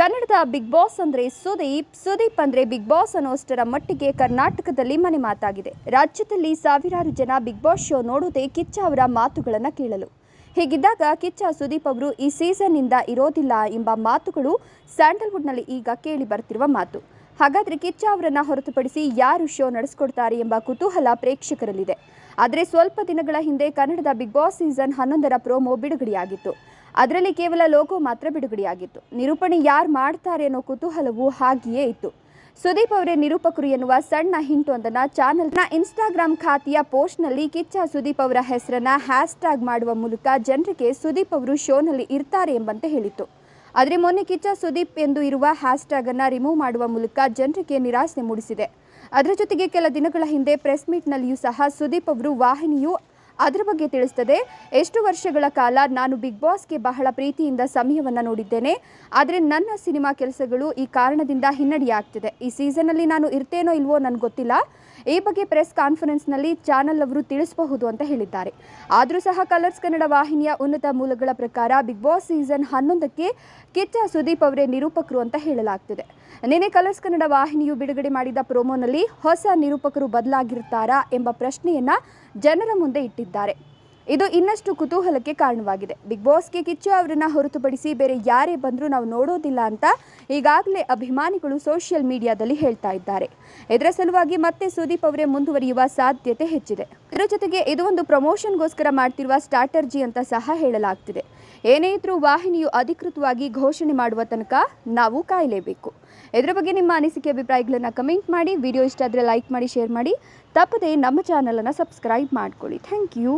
ಕನ್ನಡದ big boss ಅಂದ್ರೆ ಸುದೀಪ್. ಸುದೀಪ್ ಅಂದ್ರೆ ಬಿಗ್ ಬಾಸ್ ಅನ್ನೋಷ್ಟರ ಮಟ್ಟಿಗೆ ಕರ್ನಾಟಕದಲ್ಲಿ ಮನೆ ಮಾತಾಗಿದೆ. ರಾಜ್ಯದಲ್ಲಿ ಸಾವಿರಾರು ಜನ ಬಿಗ್ ಬಾಸ್ ಶೋ ನೋಡುವುದೇ ಕಿಚ್ಚ ಅವರ ಮಾತುಗಳನ್ನು ಕೇಳಲು. ಹೀಗಿದ್ದಾಗ ಕಿಚ್ಚ, ಸುದೀಪ್ ಅವರು ಈ ಸೀಸನ್ನಿಂದ ಇರೋದಿಲ್ಲ ಎಂಬ ಮಾತುಗಳು ಸ್ಯಾಂಡಲ್ವುಡ್ನಲ್ಲಿ ಈಗ ಕೇಳಿ ಬರ್ತಿರುವ ಮಾತು. ಹಾಗಾದ್ರೆ ಕಿಚ್ಚ ಅವರನ್ನ ಹೊರತುಪಡಿಸಿ ಯಾರು ಶೋ ನಡೆಸಿಕೊಡ್ತಾರೆ ಎಂಬ ಕುತೂಹಲ ಪ್ರೇಕ್ಷಕರಲ್ಲಿದೆ. ಆದರೆ ಸ್ವಲ್ಪ ದಿನಗಳ ಹಿಂದೆ ಕನ್ನಡದ ಬಿಗ್ ಬಾಸ್ ಸೀಸನ್ ಹನ್ನೊಂದರ ಪ್ರೋಮೋ ಬಿಡುಗಡೆಯಾಗಿತ್ತು. ಅದರಲ್ಲಿ ಕೇವಲ ಲೋಗೋ ಮಾತ್ರ ಬಿಡುಗಡೆಯಾಗಿತ್ತು. ನಿರೂಪಣೆ ಯಾರು ಮಾಡ್ತಾರೆ ಅನ್ನೋ ಕುತೂಹಲವು ಹಾಗೆಯೇ ಇತ್ತು. ಸುದೀಪ್ ಅವರೇ ನಿರೂಪಕರು ಎನ್ನುವ ಸಣ್ಣ ಹಿಂಟ್ ಒಂದನ್ನ ಚಾನೆಲ್ನ ಇನ್ಸ್ಟಾಗ್ರಾಮ್ ಖಾತೆಯ ಪೋಸ್ಟ್ನಲ್ಲಿ ಕಿಚ್ಚ ಸುದೀಪ್ ಅವರ ಹೆಸರನ್ನ ಹ್ಯಾಶ್ಟ್ಯಾಗ್ ಮಾಡುವ ಮೂಲಕ ಜನರಿಗೆ ಸುದೀಪ್ ಅವರು ಶೋನಲ್ಲಿ ಇರ್ತಾರೆ ಎಂಬಂತೆ ಹೇಳಿತ್ತು. ಆದರೆ ಮೊನ್ನೆ ಕಿಚ್ಚ ಸುದೀಪ್ ಎಂದು ಇರುವ ಹ್ಯಾಶ್ಟ್ಯಾಗ್ ಅನ್ನು ರಿಮೂವ್ ಮಾಡುವ ಮೂಲಕ ಜನರಿಗೆ ನಿರಾಸೆ ಮೂಡಿಸಿದೆ. ಅದರ ಜೊತೆಗೆ ಕೆಲ ದಿನಗಳ ಹಿಂದೆ ಪ್ರೆಸ್ ಮೀಟ್ನಲ್ಲಿಯೂ ಸಹ ಸುದೀಪ್ ಅವರು ವಾಹಿನಿಯು ಅದರ ಬಗ್ಗೆ ತಿಳಿಸ್ತದೆ. ಎಷ್ಟು ವರ್ಷಗಳ ಕಾಲ ನಾನು ಬಿಗ್ ಬಾಸ್ಗೆ ಬಹಳ ಪ್ರೀತಿಯಿಂದ ಸಮಯವನ್ನು ನೋಡಿದ್ದೇನೆ. ಆದರೆ ನನ್ನ ಸಿನಿಮಾ ಕೆಲಸಗಳು ಈ ಕಾರಣದಿಂದ ಹಿನ್ನಡೆಯಾಗ್ತಿದೆ. ಈ ಸೀಸನಲ್ಲಿ ನಾನು ಇರ್ತೇನೋ ಇಲ್ವೋ ನನಗೆ ಗೊತ್ತಿಲ್ಲ. ಈ ಬಗ್ಗೆ ಪ್ರೆಸ್ ಕಾನ್ಫರೆನ್ಸ್ನಲ್ಲಿ ಚಾನಲ್ ಅವರು ತಿಳಿಸಬಹುದು ಅಂತ ಹೇಳಿದ್ದಾರೆ. ಆದರೂ ಸಹ ಕಲರ್ಸ್ ಕನ್ನಡ ವಾಹಿನಿಯ ಉನ್ನತ ಮೂಲಗಳ ಪ್ರಕಾರ ಬಿಗ್ ಬಾಸ್ ಸೀಸನ್ ಹನ್ನೊಂದಕ್ಕೆ ಕಿಚ್ಚ ಸುದೀಪ್ ಅವರೇ ನಿರೂಪಕರು ಅಂತ ಹೇಳಲಾಗ್ತಿದೆ. ನಿನ್ನೆ ಕಲರ್ಸ್ ಕನ್ನಡ ವಾಹಿನಿಯು ಬಿಡುಗಡೆ ಮಾಡಿದ ಪ್ರೋಮೋನಲ್ಲಿ ಹೊಸ ನಿರೂಪಕರು ಬದಲಾಗಿರ್ತಾರಾ ಎಂಬ ಪ್ರಶ್ನೆಯನ್ನ ಜನರ ಮುಂದೆ ಇಟ್ಟಿದ್ದಾರೆ. ಹೇಳಿದ್ದಾರೆ ಇದು ಇನ್ನಷ್ಟು ಕುತೂಹಲಕ್ಕೆ ಕಾರಣವಾಗಿದೆ. ಬಿಗ್ ಬಾಸ್ಗೆ ಕಿಚ್ಚು ಅವರನ್ನ ಹೊರತುಪಡಿಸಿ ಬೇರೆ ಯಾರೇ ಬಂದರೂ ನಾವು ನೋಡೋದಿಲ್ಲ ಅಂತ ಈಗಾಗಲೇ ಅಭಿಮಾನಿಗಳು ಸೋಷಿಯಲ್ ಮೀಡಿಯಾದಲ್ಲಿ ಹೇಳ್ತಾ ಇದ್ದಾರೆ. ಇದರ ಸಲುವಾಗಿ ಮತ್ತೆ ಸುದೀಪ್ ಅವರೇ ಮುಂದುವರಿಯುವ ಸಾಧ್ಯತೆ ಹೆಚ್ಚಿದೆ. ಇದರ ಜೊತೆಗೆ ಇದು ಒಂದು ಪ್ರಮೋಷನ್ಗೋಸ್ಕರ ಮಾಡ್ತಿರುವ ಸ್ಟ್ರಾಟರ್ಜಿ ಅಂತ ಸಹ ಹೇಳಲಾಗ್ತಿದೆ. ಏನೇ ಇದ್ರೂ ವಾಹಿನಿಯು ಅಧಿಕೃತವಾಗಿ ಘೋಷಣೆ ಮಾಡುವ ತನಕ ನಾವು ಕಾಯಲೇಬೇಕು. ಇದರ ಬಗ್ಗೆ ನಿಮ್ಮ ಅನಿಸಿಕೆ, ಅಭಿಪ್ರಾಯಗಳನ್ನು ಕಮೆಂಟ್ ಮಾಡಿ. ವಿಡಿಯೋ ಇಷ್ಟ ಆದರೆ ಲೈಕ್ ಮಾಡಿ, ಶೇರ್ ಮಾಡಿ. ತಪ್ಪದೆ ನಮ್ಮ ಚಾನಲನ್ನು ಸಬ್ಸ್ಕ್ರೈಬ್ ಮಾಡ್ಕೊಳ್ಳಿ. Thank you.